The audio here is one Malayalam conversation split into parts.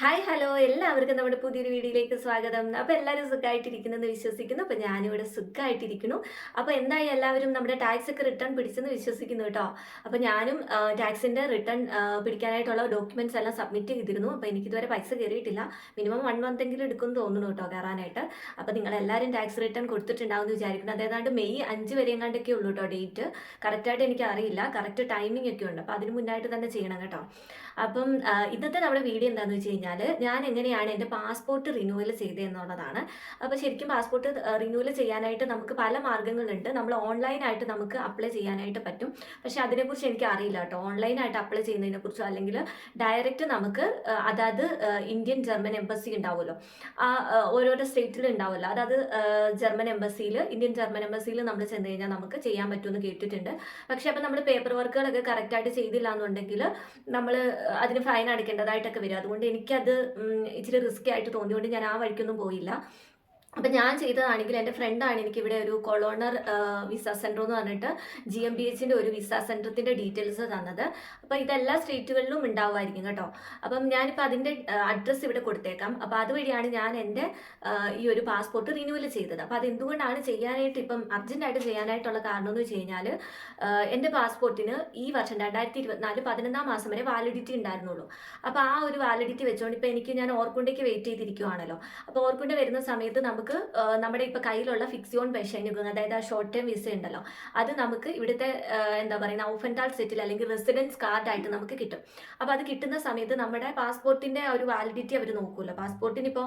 ഹായ് ഹലോ എല്ലാവർക്കും നമ്മുടെ പുതിയൊരു വീഡിയോയിലേക്ക് സ്വാഗതം. അപ്പോൾ എല്ലാവരും സുഖമായിട്ടിരിക്കുന്നെന്ന് വിശ്വസിക്കുന്നു. അപ്പോൾ ഞാനിവിടെ സുഖമായിട്ടിരിക്കുന്നു അപ്പോൾ എന്തായി എല്ലാവരും നമ്മുടെ ടാക്സ് ഒക്കെ റിട്ടേൺ പിടിച്ചെന്ന് വിശ്വസിക്കുന്നു കേട്ടോ. അപ്പോൾ ഞാനും ടാക്സിന്റെ റിട്ടേൺ പിടിക്കാനായിട്ടുള്ള ഡോക്യുമെന്റ്സ് എല്ലാം സബ്മിറ്റ് ചെയ്തിരുന്നു. അപ്പോൾ എനിക്കിതുവരെ പൈസ കയറിയിട്ടില്ല മിനിമം വൺ മന്ത് എങ്കിലും എടുക്കുമെന്ന് തോന്നുന്നു കേട്ടോ കയറാനായിട്ട്. അപ്പോൾ നിങ്ങൾ എല്ലാവരും ടാക്സ് റിട്ടേൺ കൊടുത്തിട്ടുണ്ടാവുമെന്ന് വിചാരിക്കുന്നു. അതേതാണ്ട് മെയ് അഞ്ച് വരെ എങ്ങാണ്ടൊക്കെ ഉള്ളൂ കേട്ടോ ഡേറ്റ് കറക്റ്റായിട്ട് എനിക്ക് അറിയില്ല കറക്റ്റ് ടൈമിംഗ് ഒക്കെ ഉണ്ട്. അപ്പോൾ അതിന് മുന്നായിട്ട് തന്നെ ചെയ്യണം കേട്ടോ. അപ്പം ഇന്നത്തെ നമ്മുടെ വീഡിയോ എന്താണെന്ന് വെച്ച് ഞാൻ എങ്ങനെയാണ് എന്റെ പാസ്പോർട്ട് റിന്യൂവൽ ചെയ്തതെന്നുള്ളതാണ്. അപ്പോൾ ശരിക്കും പാസ്പോർട്ട് റിന്യൂവൽ ചെയ്യാനായിട്ട് നമുക്ക് പല മാർഗങ്ങളുണ്ട് നമ്മൾ ഓൺലൈനായിട്ട് നമുക്ക് അപ്ലൈ ചെയ്യാനായിട്ട് പറ്റും. പക്ഷേ അതിനെക്കുറിച്ച് എനിക്ക് അറിയില്ല കേട്ടോ. ഓൺലൈനായിട്ട് അപ്ലൈ ചെയ്യുന്നതിനെക്കുറിച്ചോ അല്ലെങ്കിൽ ഡയറക്റ്റ് നമുക്ക് അതായത് ഇന്ത്യൻ ജർമ്മൻ എംബസി ഉണ്ടാവുമല്ലോ. ഓരോരോ സ്റ്റേറ്റിൽ ഉണ്ടാവുമല്ലോ. അതായത് ജർമ്മൻ എംബസിയിൽ ഇന്ത്യൻ ജർമ്മൻ എംബസിയിൽ നമ്മൾ ചെന്ന് കഴിഞ്ഞാൽ നമുക്ക് ചെയ്യാൻ പറ്റുമെന്ന് കേട്ടിട്ടുണ്ട്. പക്ഷേ അപ്പം നമ്മൾ പേപ്പർ വർക്കുകളൊക്കെ കറക്റ്റായിട്ട് ചെയ്തില്ല എന്നുണ്ടെങ്കിൽ നമ്മൾ അതിന് ഫൈൻ അടയ്ക്കേണ്ടതായിട്ടൊക്കെ വരും. അതുകൊണ്ട് എനിക്കത് ഇച്ചിരി റിസ്കി ആയിട്ട് തോന്നിയോണ്ട് ഞാൻ ആ വഴിക്കൊന്നും പോയില്ല. അപ്പം ഞാൻ ചെയ്തതാണെങ്കിൽ എന്റെ ഫ്രണ്ടാണ് എനിക്ക് ഇവിടെ ഒരു കൊളോണർ വിസ സെന്റർ എന്ന് പറഞ്ഞിട്ട് ജി എം ബി എച്ചിന്റെ ഒരു വിസ സെന്ററത്തിന്റെ ഡീറ്റെയിൽസ് തന്നത്. അപ്പോൾ ഇതെല്ലാ സ്റ്റേറ്റുകളിലും ഉണ്ടാവുമായിരിക്കും കേട്ടോ. അപ്പം ഞാനിപ്പോൾ അതിന്റെ അഡ്രസ് ഇവിടെ കൊടുത്തേക്കാം. അപ്പോൾ അതുവഴിയാണ് ഞാൻ എന്റെ ഈ ഒരു പാസ്പോർട്ട് റിന്യൂവൽ ചെയ്തത്. അപ്പോൾ അതെന്തുകൊണ്ടാണ് ചെയ്യാനായിട്ട് ഇപ്പം അർജന്റായിട്ട് ചെയ്യാനായിട്ടുള്ള കാരണം എന്ന് വെച്ച് കഴിഞ്ഞാൽ എന്റെ പാസ്പോർട്ടിന് ഈ വർഷം രണ്ടായിരത്തി ഇരുപത്തിനാല് പതിനൊന്നാം മാസം വരെ വാലിഡിറ്റി ഉണ്ടായിരുന്നുള്ളൂ. അപ്പോൾ ആ ഒരു വാലിഡിറ്റി വെച്ചുകൊണ്ട് ഇപ്പൊ എനിക്ക് ഞാൻ ഓർക്കുണ്ടേക്ക് വെയിറ്റ് ചെയ്തിരിക്കുവാണല്ലോ. അപ്പോൾ ഓർക്കുണ്ട് വരുന്ന സമയത്ത് നമുക്ക് നമ്മുടെ ഇപ്പോൾ കയ്യിലുള്ള ഫിക്സിയോൺ പെൻഷനുകൾ അതായത് ആ ഷോർട്ട് ടേം വിസ ഉണ്ടല്ലോ അത് നമുക്ക് ഇവിടുത്തെ എന്താ പറയുക ഔഫന്റാൾ സെറ്റിൽ അല്ലെങ്കിൽ റെസിഡൻസ് കാർഡായിട്ട് നമുക്ക് കിട്ടും. അപ്പോൾ അത് കിട്ടുന്ന സമയത്ത് നമ്മുടെ പാസ്പോർട്ടിന്റെ ഒരു വാലിഡിറ്റി അവർ നോക്കുമല്ലോ പാസ്പോർട്ടിന് ഇപ്പോൾ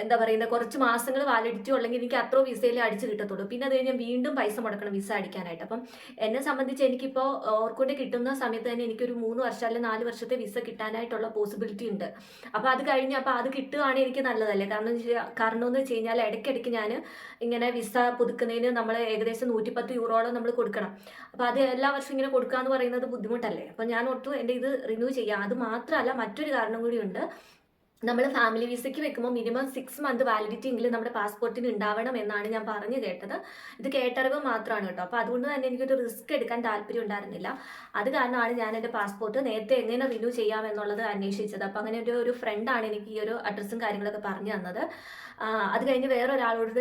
എന്താ പറയുന്നത് കുറച്ച് മാസങ്ങൾ വാലിഡിറ്റി ഉള്ളെങ്കിൽ എനിക്ക് അത്രോ വിസയിൽ അടിച്ച് കിട്ടത്തുള്ളൂ. പിന്നെ അത് കഴിഞ്ഞാൽ വീണ്ടും പൈസ മുടക്കണം വിസ അടിക്കാനായിട്ട്. അപ്പം എന്നെ സംബന്ധിച്ച് എനിക്കിപ്പോൾ ഓർക്കൊണ്ട് കിട്ടുന്ന സമയത്ത് തന്നെ എനിക്കൊരു മൂന്ന് വർഷം അല്ലെങ്കിൽ നാല് വർഷത്തെ വിസ കിട്ടാനായിട്ടുള്ള പോസിബിലിറ്റി ഉണ്ട്. അപ്പോൾ അത് കഴിഞ്ഞ് അപ്പോൾ അത് കിട്ടുകയാണെങ്കിൽ എനിക്ക് നല്ലതല്ലേ? കാരണം കാരണം എന്ന് വെച്ച് കഴിഞ്ഞാൽ ഇടയ്ക്കിടയ്ക്ക് ഞാൻ ഇങ്ങനെ വിസ പുതുക്കുന്നതിന് നമ്മൾ ഏകദേശം നൂറ്റിപ്പത്ത് യൂറോളം നമ്മൾ കൊടുക്കണം. അപ്പോൾ അത് എല്ലാ വർഷവും ഇങ്ങനെ കൊടുക്കുക എന്ന് പറയുന്നത് ബുദ്ധിമുട്ടല്ലേ? അപ്പോൾ ഞാൻ ഒട്ടും എന്റെ ഇത് റിന്യൂ ചെയ്യാം. അത് മാത്രമല്ല മറ്റൊരു കാരണം കൂടിയുണ്ട് നമ്മൾ ഫാമിലി വിസയ്ക്ക് വെക്കുമ്പോൾ മിനിമം സിക്സ് മന്ത് വാലിഡിറ്റി എങ്കിലും നമ്മുടെ പാസ്പോർട്ടിന് ഉണ്ടാവണം എന്നാണ് ഞാൻ പറഞ്ഞു കേട്ടത്. ഇത് കേട്ടറിവ് മാത്രമാണ് കേട്ടോ. അപ്പോൾ അതുകൊണ്ട് തന്നെ എനിക്കൊരു റിസ്ക് എടുക്കാൻ താല്പര്യം ഉണ്ടായിരുന്നില്ല. അത് കാരണമാണ് ഞാൻ എന്റെ പാസ്പോർട്ട് നേരത്തെ എങ്ങനെ റിന്യൂ ചെയ്യാം എന്നുള്ളത് അന്വേഷിച്ചത്. അപ്പോൾ അങ്ങനെ ഒരു ഒരു ഫ്രണ്ടാണ് എനിക്ക് ഈ ഒരു അഡ്രസ്സും കാര്യങ്ങളൊക്കെ പറഞ്ഞു തന്നത്. അത് കഴിഞ്ഞ് വേറെ ഒരാളോട്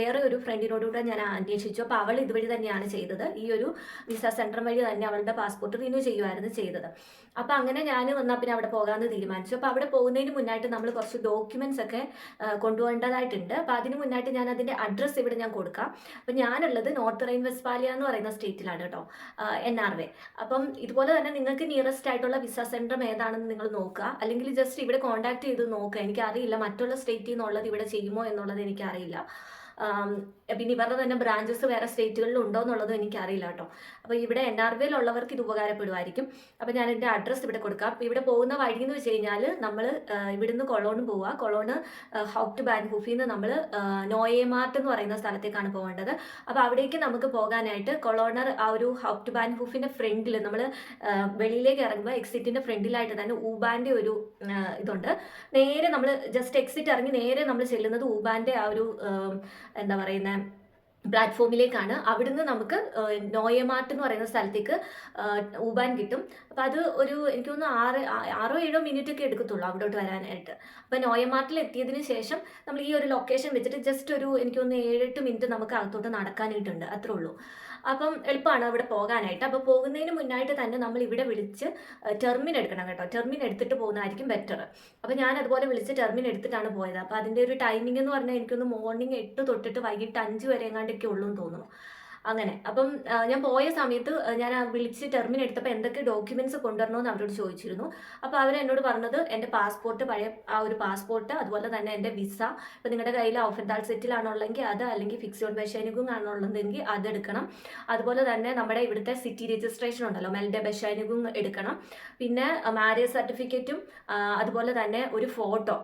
വേറെ ഒരു ഫ്രണ്ടിനോടുകൂടെ ഞാൻ അന്വേഷിച്ചു. അപ്പോൾ അവൾ ഇതുവഴി തന്നെയാണ് ചെയ്തത്. ഈ ഒരു വിസ സെന്റർ വഴി തന്നെ അവളുടെ പാസ്പോർട്ട് റിന്യൂ ചെയ്യുമായിരുന്നു ചെയ്തത്. അപ്പോൾ അങ്ങനെ ഞാൻ വന്നാൽ പിന്നെ അവിടെ പോകാമെന്ന് തീരുമാനിച്ചു. അപ്പോൾ അവിടെ പോകുന്നതിന് മുന്നായിട്ട് നമ്മൾ കുറച്ച് ഡോക്യുമെന്റ്സ് ഒക്കെ കൊണ്ടുപോകേണ്ടതായിട്ടുണ്ട്. അപ്പോൾ അതിന് മുന്നായിട്ട് ഞാൻ അതിന്റെ അഡ്രസ് ഇവിടെ ഞാൻ കൊടുക്കാം. അപ്പോൾ ഞാനുള്ളത് നോർത്ത് റെയിൻ വെസ്പാലിയ എന്ന് പറയുന്ന സ്റ്റേറ്റിലാണ് കേട്ടോ എൻ ആർ വേ അപ്പം ഇതുപോലെ തന്നെ നിങ്ങൾക്ക് നിയറസ്റ്റ് ആയിട്ടുള്ള വിസ സെന്റർ ഏതാണെന്ന് നിങ്ങൾ നോക്കുക. അല്ലെങ്കിൽ ജസ്റ്റ് ഇവിടെ കോൺടാക്ട് ചെയ്ത് നോക്കുക. എനിക്ക് അറിയില്ല മറ്റുള്ള സ്റ്റേറ്റിൽ നിന്നുള്ളത് ഇവിടെ ചെയ്യുമോ എന്നുള്ളത് എനിക്കറിയില്ല. പിന്നെ ഇവരുടെ തന്നെ ബ്രാഞ്ചസ് വേറെ സ്റ്റേറ്റുകളിൽ ഉണ്ടോ എന്നുള്ളതും എനിക്കറിയില്ല കേട്ടോ. അപ്പോൾ ഇവിടെ എൻ ആർ വിയിലുള്ളവർക്ക് ഇത് ഉപകാരപ്പെടുമായിരിക്കും. അപ്പോൾ ഞാൻ എന്റെ അഡ്രസ്സ് ഇവിടെ കൊടുക്കാം. ഇവിടെ പോകുന്ന വഴി എന്ന് വെച്ച് കഴിഞ്ഞാൽ നമ്മൾ ഇവിടുന്ന് കൊളോണ് പോവുക കൊളോണ് ഹൗട്ട് ബാൻഹൂഫിൽ നിന്ന് നമ്മൾ നോയേമാർട്ട് എന്ന് പറയുന്ന സ്ഥലത്തേക്കാണ് പോകേണ്ടത്. അപ്പോൾ അവിടേക്ക് നമുക്ക് പോകാനായിട്ട് കൊളോണർ ആ ഒരു ഹൗട്ട് ബാൻഹൂഫിന്റെ ഫ്രണ്ടിൽ നമ്മൾ വെളിയിലേക്ക് ഇറങ്ങുമ്പോൾ എക്സിറ്റിന്റെ ഫ്രണ്ടിലായിട്ട് തന്നെ ഊബാന്റെ ഒരു ഇതുണ്ട്. നേരെ നമ്മൾ ജസ്റ്റ് എക്സിറ്റ് ഇറങ്ങി നേരെ നമ്മൾ ചെല്ലുന്നത് ഊബാന്റെ ആ ഒരു എന്താ പറയുന്നത് പ്ലാറ്റ്ഫോമിലേക്കാണ്. അവിടുന്ന് നമുക്ക് നോയമാർട്ട് എന്ന് പറയുന്ന സ്ഥലത്തേക്ക് ഊബാൻ കിട്ടും. അപ്പം അത് ഒരു എനിക്ക് തോന്നുന്നു ആറ് ആറോ ഏഴോ മിനിറ്റ് ഒക്കെ എടുക്കത്തുള്ളൂ അവിടോട്ട് വരാനായിട്ട്. അപ്പം നോയമാർട്ടിൽ എത്തിയതിന് ശേഷം നമ്മൾ ഈ ഒരു ലൊക്കേഷൻ വെച്ചിട്ട് ജസ്റ്റ് ഒരു എനിക്ക് തോന്നുന്നു ഏഴെട്ട് മിനിറ്റ് നമുക്ക് അകത്തോട്ട് നടക്കാനായിട്ടുണ്ട്. അത്രേ ഉള്ളൂ. അപ്പം എളുപ്പമാണ് അവിടെ പോകാനായിട്ട്. അപ്പോൾ പോകുന്നതിന് മുന്നായിട്ട് തന്നെ നമ്മൾ ഇവിടെ വിളിച്ച് ടെർമിൻ എടുക്കണം കേട്ടോ. ടെർമിൻ എടുത്തിട്ട് പോകുന്നതായിരിക്കും ബെറ്റർ അപ്പോൾ ഞാൻ അതുപോലെ വിളിച്ച് ടെർമിൻ എടുത്തിട്ടാണ് പോയത്. അപ്പോൾ അതിന്റെ ഒരു ടൈമിംഗ് എന്ന് പറഞ്ഞാൽ എനിക്കൊന്ന് മോർണിംഗ് എട്ട് തൊട്ടിട്ട് വൈകിട്ട് അഞ്ച് വരെ എങ്ങാണ്ടൊക്കെ ഉള്ളൂ എന്ന് തോന്നുന്നു. അങ്ങനെ. അപ്പം ഞാൻ പോയ സമയത്ത് ഞാൻ വിളിച്ച് ടെർമിൻ എടുത്തപ്പോൾ എന്തൊക്കെ ഡോക്യുമെന്റ്സ് കൊണ്ടുവരണമെന്ന് അവരോട് ചോദിച്ചിരുന്നു. അപ്പോൾ അവർ എന്നോട് പറഞ്ഞത് എന്റെ പാസ്പോർട്ട് പഴയ ആ ഒരു പാസ്പോർട്ട് അതുപോലെ തന്നെ എന്റെ വിസ ഇപ്പം നിങ്ങളുടെ കയ്യിൽ ഓഫൻതാൾ സെറ്റിലാണുള്ളെങ്കിൽ അത് അല്ലെങ്കിൽ ഫിക്സഡ് ബഷാനുഗും ആണുള്ളതെങ്കിൽ അത് എടുക്കണം. അതുപോലെ തന്നെ നമ്മുടെ ഇവിടുത്തെ സിറ്റി രജിസ്ട്രേഷൻ ഉണ്ടല്ലോ മെൽഡെ ബഷാനുഗും എടുക്കണം. പിന്നെ മാരേജ് സർട്ടിഫിക്കറ്റും അതുപോലെ തന്നെ ഒരു ഫോട്ടോ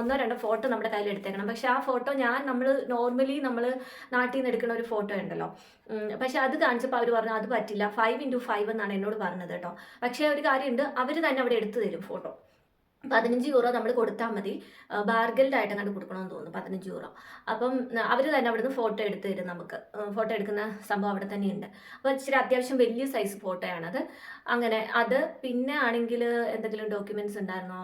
ഒന്നോ രണ്ടോ ഫോട്ടോ നമ്മുടെ കയ്യിൽ എടുത്തേക്കണം. പക്ഷേ ആ ഫോട്ടോ ഞാൻ നമ്മൾ നോർമലി നമ്മൾ നാട്ടിൽ നിന്ന് എടുക്കുന്ന ഒരു ഫോട്ടോ ഉണ്ടല്ലോ ഉം, പക്ഷെ അത് കാണിച്ചപ്പോൾ അവർ പറഞ്ഞു അത് പറ്റില്ല. ഫൈവ് ഇന്റു ഫൈവ് എന്നാണ് എന്നോട് പറഞ്ഞത് കേട്ടോ. പക്ഷേ ഒരു കാര്യമുണ്ട് അവർ തന്നെ അവിടെ എടുത്തു തരും ഫോട്ടോ പതിനഞ്ച് യൂറോ നമ്മൾ കൊടുത്താൽ മതി. ബാർഗൽഡ് ആയിട്ട് അങ്ങോട്ട് കൊടുക്കണമെന്ന് തോന്നുന്നു പതിനഞ്ച് യൂറോ അപ്പം അവർ തന്നെ അവിടുന്ന് ഫോട്ടോ എടുത്ത് തരും നമുക്ക്. ഫോട്ടോ എടുക്കുന്ന സംഭവം അവിടെ തന്നെയുണ്ട്. അപ്പോൾ ഇച്ചിരി അത്യാവശ്യം വലിയ സൈസ് ഫോട്ടോയാണത് അങ്ങനെ അത് പിന്നെ ആണെങ്കിൽ എന്തെങ്കിലും ഡോക്യുമെന്റ്സ് ഉണ്ടായിരുന്നോ?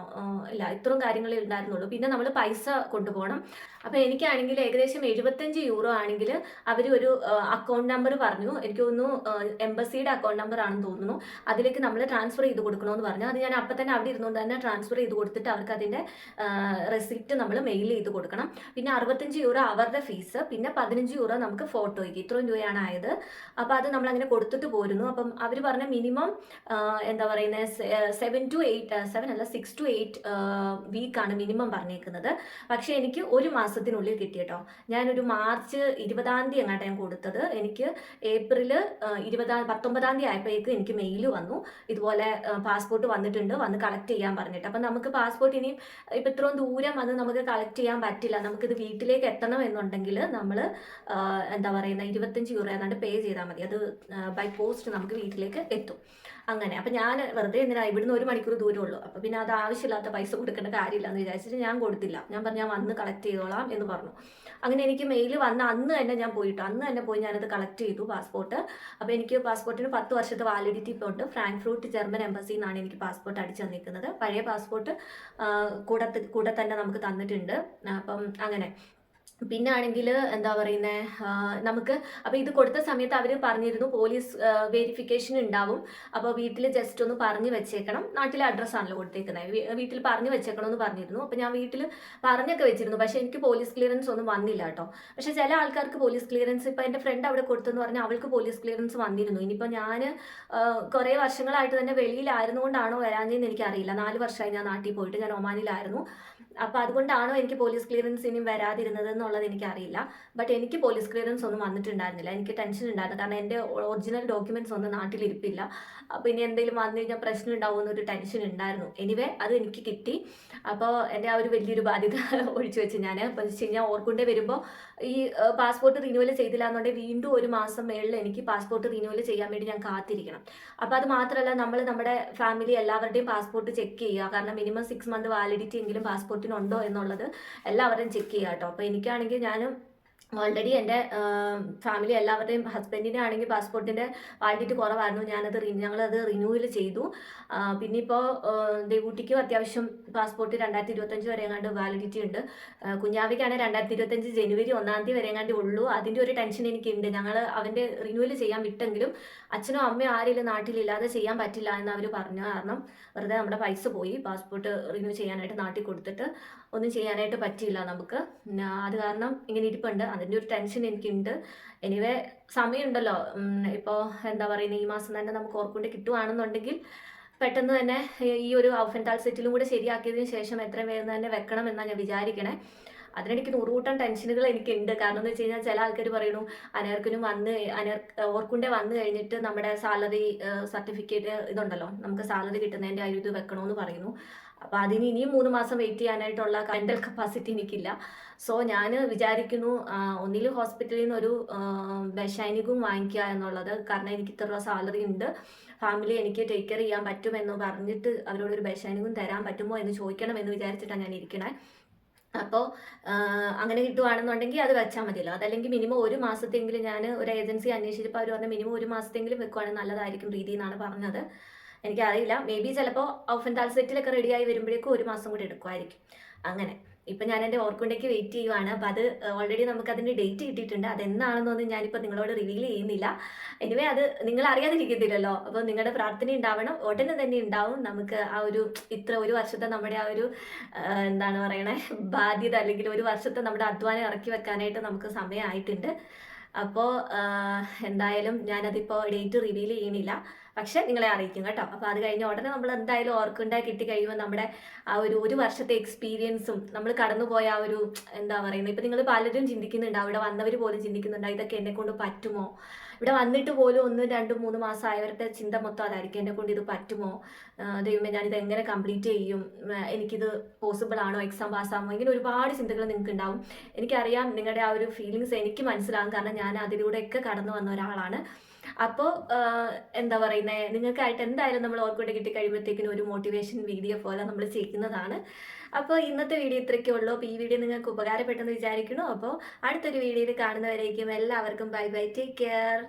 ഇല്ല ഇത്രയും കാര്യങ്ങളേ ഉണ്ടായിരുന്നുള്ളൂ. പിന്നെ നമ്മൾ പൈസ കൊണ്ടുപോകണം. അപ്പോൾ എനിക്കാണെങ്കിൽ ഏകദേശം എഴുപത്തഞ്ച് യൂറോ ആണെങ്കിൽ അവർ ഒരു അക്കൗണ്ട് നമ്പർ പറഞ്ഞു. എനിക്ക് തോന്നുന്നു എംബസിയുടെ അക്കൗണ്ട് നമ്പർ ആണെന്ന് തോന്നുന്നു. അതിലേക്ക് നമ്മൾ ട്രാൻസ്ഫർ ചെയ്ത് കൊടുക്കണമെന്ന് പറഞ്ഞു. അത് ഞാൻ അപ്പം തന്നെ അവിടെ ഇരുന്നുകൊണ്ട് തന്നെ ട്രാൻസ്ഫർ ചെയ്ത് കൊടുത്തിട്ട് അവർക്ക് അതിന്റെ റെസിപ്റ്റ് നമ്മൾ മെയിൽ ചെയ്ത് കൊടുക്കണം. പിന്നെ അറുപത്തഞ്ച് യൂറോ അവരുടെ ഫീസ് പിന്നെ പതിനഞ്ച് യൂറോ നമുക്ക് ഫോട്ടോയ്ക്ക് ഇത്രയും രൂപയാണ് ആയത്. അപ്പോൾ അത് നമ്മൾ അങ്ങനെ കൊടുത്തിട്ട് പോരുന്നു. അപ്പം അവർ പറഞ്ഞ മിനിമം എന്താ പറയുന്നത് സെവൻ ടു എയ്റ്റ് സെവൻ അല്ല സിക്സ് ടു എയ്റ്റ് വീക്കാണ് മിനിമം പറഞ്ഞേക്കുന്നത്. പക്ഷേ എനിക്ക് ഒരു മാസത്തിനുള്ളിൽ കിട്ടി കേട്ടോ ഞാനൊരു മാർച്ച് ഇരുപതാം തീയതി എങ്ങാണ്ട് ഞാൻ കൊടുത്തത്. എനിക്ക് ഏപ്രിൽ ഇരുപതാം പത്തൊമ്പതാം തീയതി ആയപ്പോഴേക്കും എനിക്ക് മെയിൽ വന്നു. ഇതുപോലെ പാസ്പോർട്ട് വന്നിട്ടുണ്ട്. വന്ന് കളക്ട് ചെയ്യാൻ പറഞ്ഞിട്ട്. അപ്പം നമുക്ക് പാസ്പോർട്ട് ഇനിയും ഇപ്പം ഇത്രയും ദൂരം വന്ന് നമുക്ക് കളക്ട് ചെയ്യാൻ പറ്റില്ല. നമുക്കിത് വീട്ടിലേക്ക് എത്തണം എന്നുണ്ടെങ്കിൽ നമ്മൾ എന്താ പറയുന്നത് ഇരുപത്തഞ്ച് യൂറോ ഏതാണ്ട് പേ ചെയ്താൽ മതി. അത് ബൈ പോസ്റ്റ് നമുക്ക് വീട്ടിലേക്ക് എത്തും. അങ്ങനെ. അപ്പം ഞാൻ വെറുതെ എന്തിനാ? ഇവിടുന്ന് ഒരു മണിക്കൂർ ദൂരമുള്ളൂ അപ്പം പിന്നെ അത് ആവശ്യമില്ലാത്ത പൈസ കൊടുക്കേണ്ട കാര്യമില്ല എന്ന് വിചാരിച്ചിട്ട് ഞാൻ കൊടുത്തില്ല. ഞാൻ പറഞ്ഞു ഞാൻ വന്ന് കളക്ട് ചെയ്തോളാം എന്ന് പറഞ്ഞു. അങ്ങനെ എനിക്ക് മെയിൽ വന്ന അന്ന് തന്നെ ഞാൻ പോയിട്ട്? അന്ന് തന്നെ പോയി ഞാനത് കളക്ട് ചെയ്തു പാസ്പോർട്ട് അപ്പോൾ എനിക്ക് പാസ്പോർട്ടിന് പത്ത് വർഷത്തെ വാലിഡിറ്റി ഇപ്പോൾ ഉണ്ട്. ഫ്രാങ്ക്ഫ്രൂട്ട് ജർമ്മൻ എംബസിയിൽ നിന്നാണ് എനിക്ക് പാസ്പോർട്ട് അടിച്ചു തന്നിരിക്കുന്നത്. പഴയ പാസ്പോർട്ട് കൂടെ കൂടെ തന്നെ നമുക്ക് തന്നിട്ടുണ്ട്. അപ്പം അങ്ങനെ. പിന്നെ ആണെങ്കിൽ എന്താ പറയുന്നത് നമുക്ക് അപ്പോൾ ഇത് കൊടുത്ത സമയത്ത് അവർ പറഞ്ഞിരുന്നു പോലീസ് വെരിഫിക്കേഷൻ ഉണ്ടാവും. അപ്പോൾ വീട്ടിൽ ജസ്റ്റ് ഒന്ന് പറഞ്ഞു വെച്ചേക്കണം. നാട്ടിലെ അഡ്രസ്സാണല്ലോ കൊടുത്തേക്കുന്നത് വീട്ടിൽ പറഞ്ഞു വെച്ചേക്കണം എന്ന് പറഞ്ഞിരുന്നു. അപ്പോൾ ഞാൻ വീട്ടിൽ പറഞ്ഞൊക്കെ വെച്ചിരുന്നു. പക്ഷേ എനിക്ക് പോലീസ് ക്ലിയറൻസ് ഒന്നും വന്നില്ല കേട്ടോ. പക്ഷേ ചില ആൾക്കാർക്ക് പോലീസ് ക്ലിയറൻസ് ഇപ്പോൾ എന്റെ ഫ്രണ്ട് അവിടെ കൊടുത്തെന്ന് പറഞ്ഞാൽ അവൾക്ക് പോലീസ് ക്ലിയറൻസ് വന്നിരുന്നു. ഇനിയിപ്പോൾ ഞാൻ കുറേ വർഷങ്ങളായിട്ട് തന്നെ വെളിയിലായിരുന്നുകൊണ്ടാണോ വരാഞ്ഞതെന്ന് എനിക്കറിയില്ല. നാല് വർഷമായി ഞാൻ നാട്ടിൽ പോയിട്ട് ഞാൻ ഒമാനിലായിരുന്നു. അപ്പോൾ അതുകൊണ്ടാണോ എനിക്ക് പോലീസ് ക്ലിയറൻസ് ഇനിയും വരാതിരുന്നത് എന്നുള്ളത് എനിക്കറിയില്ല. ബട്ട് എനിക്ക് പോലീസ് ക്ലിയറൻസ് ഒന്നും വന്നിട്ടുണ്ടായിരുന്നില്ല. എനിക്ക് ടെൻഷൻ ഉണ്ടായിരുന്നു. കാരണം എന്റെ ഒറിജിനൽ ഡോക്യുമെന്റ്സ് ഒന്നും നാട്ടിലിരിപ്പില്ല. അപ്പോൾ ഇനി എന്തെങ്കിലും വന്നു കഴിഞ്ഞാൽ പ്രശ്നം ഉണ്ടാവുമെന്നൊരു ടെൻഷൻ ഉണ്ടായിരുന്നു. എനിവേ അത് എനിക്ക് കിട്ടി. അപ്പോൾ എന്റെ ആ ഒരു വലിയൊരു ബാധ്യത ഒഴിച്ചു വെച്ച് ഞാൻ അപ്പോൾ വെച്ച് കഴിഞ്ഞാൽ ഓർക്കുണ്ടേ വരുമ്പോൾ ഈ പാസ്പോർട്ട് റിന്യൂവൽ ചെയ്തില്ല എന്നുണ്ടെങ്കിൽ വീണ്ടും ഒരു മാസം മേളിൽ എനിക്ക് പാസ്പോർട്ട് റിന്യൂവൽ ചെയ്യാൻ വേണ്ടി ഞാൻ കാത്തിരിക്കണം. അപ്പോൾ അത് മാത്രമല്ല നമ്മൾ നമ്മുടെ ഫാമിലി എല്ലാവരുടെയും പാസ്പോർട്ട് ചെക്ക് ചെയ്യുക. കാരണം മിനിമം സിക്സ് മന്ത് വാലിഡിറ്റി എങ്കിലും പാസ്പോർട്ടിനുണ്ടോ എന്നുള്ളത് എല്ലാവരും ചെക്ക് ചെയ്യുക കേട്ടോ അപ്പോൾ എനിക്കാണെങ്കിൽ ഞാൻ ഓൾറെഡി എന്റെ ഫാമിലി എല്ലാവരുടെയും ഹസ്ബൻഡിന്റെ ആണെങ്കിൽ പാസ്പോർട്ടിന്റെ വാലിഡിറ്റി കുറവായിരുന്നു. ഞാനത് ഞങ്ങളത് റിന്യൂവൽ ചെയ്തു. പിന്നെ ഇപ്പോൾ ദേവൂട്ടിക്കും അത്യാവശ്യം പാസ്പോർട്ട് രണ്ടായിരത്തി ഇരുപത്തഞ്ച് വരെ എങ്ങാണ്ട് വാലിഡിറ്റി ഉണ്ട് കുഞ്ഞാവിക്കാണെങ്കിൽ രണ്ടായിരത്തി ഇരുപത്തഞ്ച് ജനുവരി ഒന്നാം തീയതി വരെ എങ്ങാണ്ട് ഉള്ളൂ. അതിന്റെ ഒരു ടെൻഷൻ എനിക്കുണ്ട്. ഞങ്ങൾ അവന്റെ റിന്യൂവൽ ചെയ്യാൻ വിട്ടെങ്കിലും അച്ഛനും അമ്മയും ആരെങ്കിലും നാട്ടിലില്ലാതെ ചെയ്യാൻ പറ്റില്ല എന്ന് അവർ പറഞ്ഞു കാരണം വെറുതെ നമ്മുടെ പൈസ പോയി പാസ്പോർട്ട് റിന്യൂ ചെയ്യാനായിട്ട് നാട്ടിൽ കൊടുത്തിട്ട് ഒന്നും ചെയ്യാനായിട്ട് പറ്റിയില്ല നമുക്ക്. അത് കാരണം ഇങ്ങനെ ഇരിപ്പുണ്ട്. അതിന്റെ ഒരു ടെൻഷൻ എനിക്കുണ്ട്. എനിവേ സമയമുണ്ടല്ലോ. ഇപ്പോൾ എന്താ പറയുന്നത് ഈ മാസം തന്നെ നമുക്ക് ഓർക്കൊണ്ട് കിട്ടുകയാണെന്നുണ്ടെങ്കിൽ പെട്ടെന്ന് തന്നെ ഈ ഒരു ഔഫൻതാൽ സെറ്റിലും കൂടെ ശരിയാക്കിയതിന് ശേഷം എത്രയും വേഗം തന്നെ വെക്കണം എന്നാണ് ഞാൻ വിചാരിക്കണേ. അതിനെനിക്ക് നൂറുകൂട്ടം ടെൻഷനുകൾ എനിക്കുണ്ട്. കാരണം എന്ന് വെച്ച് കഴിഞ്ഞാൽ ചില ആൾക്കാർ പറയുന്നു അനർക്കിനും വന്ന് അനർ ഓർക്കുണ്ടെ വന്നു കഴിഞ്ഞിട്ട് നമ്മുടെ സാലറി സർട്ടിഫിക്കറ്റ് ഇതുണ്ടല്ലോ നമുക്ക് സാലറി കിട്ടുന്നതിന്റെ ആ ഇത് വെക്കണമെന്ന് പറയുന്നു. അപ്പോൾ അതിന് ഇനിയും മൂന്ന് മാസം വെയിറ്റ് ചെയ്യാനായിട്ടുള്ള മെന്റൽ കപ്പാസിറ്റി എനിക്കില്ല. സോ ഞാൻ വിചാരിക്കുന്നു ഒന്നിൽ ഹോസ്പിറ്റലിൽ നിന്ന് ഒരു ബെഷൈനികും വാങ്ങിക്കുക എന്നുള്ളത്. കാരണം എനിക്ക് ഇത്ര സാലറി ഉണ്ട്. ഫാമിലി എനിക്ക് ടേക്ക് കെയർ ചെയ്യാൻ പറ്റുമെന്ന് പറഞ്ഞിട്ട് അവരോട് ഒരു ബെഷൈനികും തരാൻ പറ്റുമോ എന്ന് ചോദിക്കണം എന്ന് വിചാരിച്ചിട്ടാണ് ഞാൻ ഇരിക്കണേ. അപ്പോൾ അങ്ങനെ കിട്ടുവാണെന്നുണ്ടെങ്കിൽ അത് വെച്ചാൽ മതിയല്ലോ. അതല്ലെങ്കിൽ മിനിമം ഒരു മാസത്തെങ്കിലും ഞാൻ ഒരു ഏജൻസി അന്വേഷിച്ചപ്പോൾ അവർ പറഞ്ഞ മിനിമം ഒരു മാസത്തെങ്കിലും വെക്കുവാണെങ്കിൽ നല്ലതായിരിക്കും രീതി എന്നാണ് പറഞ്ഞത്. എനിക്കറിയില്ല. മേ ബി ചിലപ്പോൾ ഓഫൻ സെറ്റിലൊക്കെ റെഡിയായി വരുമ്പോഴേക്കും ഒരു മാസം കൂടി എടുക്കുമായിരിക്കും അങ്ങനെ. ഇപ്പം ഞാൻ എന്റെ ഓർക്കുണ്ടേക്ക് വെയിറ്റ് ചെയ്യുവാണ്. അപ്പം അത് ഓൾറെഡി നമുക്ക് അതിന്റെ ഡേറ്റ് കിട്ടിയിട്ടുണ്ട്. അതെന്നാണെന്നൊന്നും ഞാനിപ്പോൾ നിങ്ങളോട് റിവീൽ ചെയ്യുന്നില്ല. എനിവേ അത് നിങ്ങൾ അറിയാതിരിക്കത്തില്ലല്ലോ അപ്പോൾ നിങ്ങളുടെ പ്രാർത്ഥന ഉണ്ടാവണം. ഉടനെ തന്നെ ഉണ്ടാവും. നമുക്ക് ആ ഒരു ഇത്ര ഒരു വർഷത്തെ നമ്മുടെ ആ ഒരു എന്താണ് പറയണേ ബാധ്യത അല്ലെങ്കിൽ ഒരു വർഷത്തെ നമ്മുടെ അധ്വാനം ഇറക്കി വെക്കാനായിട്ട് നമുക്ക് സമയമായിട്ടുണ്ട്. അപ്പോൾ എന്തായാലും ഞാനതിപ്പോൾ ഡേറ്റ് റിവീൽ ചെയ്യുന്നില്ല. പക്ഷെ നിങ്ങളെ അറിയിക്കും കേട്ടോ. അപ്പോൾ അത് കഴിഞ്ഞ ഉടനെ നമ്മൾ എന്തായാലും ഓർക്കുണ്ടായി കിട്ടി കഴിയുമ്പോൾ നമ്മുടെ ആ ഒരു ഒരു വർഷത്തെ എക്സ്പീരിയൻസും നമ്മൾ കടന്നുപോയ ആ ഒരു എന്താ പറയുന്നത് ഇപ്പം നിങ്ങൾ പലരും ചിന്തിക്കുന്നുണ്ട് അവിടെ വന്നവർ പോലും ചിന്തിക്കുന്നുണ്ട് ഇതൊക്കെ എന്നെ കൊണ്ട് പറ്റുമോ? ഇവിടെ വന്നിട്ട് പോലും ഒന്ന് രണ്ട് മൂന്ന് മാസം ആയവരുടെ ചിന്ത മൊത്തം അതായിരിക്കും എന്നെ കൊണ്ട് ഇത് പറ്റുമോ? ദൈവമേ ഞാനിത് എങ്ങനെ കംപ്ലീറ്റ് ചെയ്യും? എനിക്കിത് പോസിബിൾ ആണോ? എക്സാം പാസ്സാകുമോ ഇങ്ങനെ ഒരുപാട് ചിന്തകൾ നിങ്ങൾക്ക് ഉണ്ടാവും എനിക്കറിയാം നിങ്ങളുടെ ആ ഒരു ഫീലിങ്സ് എനിക്ക് മനസ്സിലാകും കാരണം ഞാൻ അതിലൂടെയൊക്കെ കടന്നു വന്ന ഒരാളാണ്. അപ്പോൾ എന്താ പറയുന്നത് നിങ്ങൾക്കായിട്ട് എന്തായാലും നമ്മൾ ഓർക്കൂട്ട് കിട്ടി കഴിയുമ്പോഴത്തേക്കിനും ഒരു മോട്ടിവേഷൻ വീഡിയോ പോലെ നമ്മൾ ചെയ്യുന്നതാണ് അപ്പോൾ ഇന്നത്തെ വീഡിയോ ഇത്രയ്ക്കേ ഉള്ളൂ. അപ്പോൾ ഈ വീഡിയോ നിങ്ങൾക്ക് ഉപകാരപ്പെട്ടെന്ന് വിചാരിക്കുന്നു. അപ്പോൾ അടുത്തൊരു വീഡിയോയിൽ കാണുന്നവരേക്കും എല്ലാവർക്കും ബൈ ബൈ ടേക്ക് കെയർ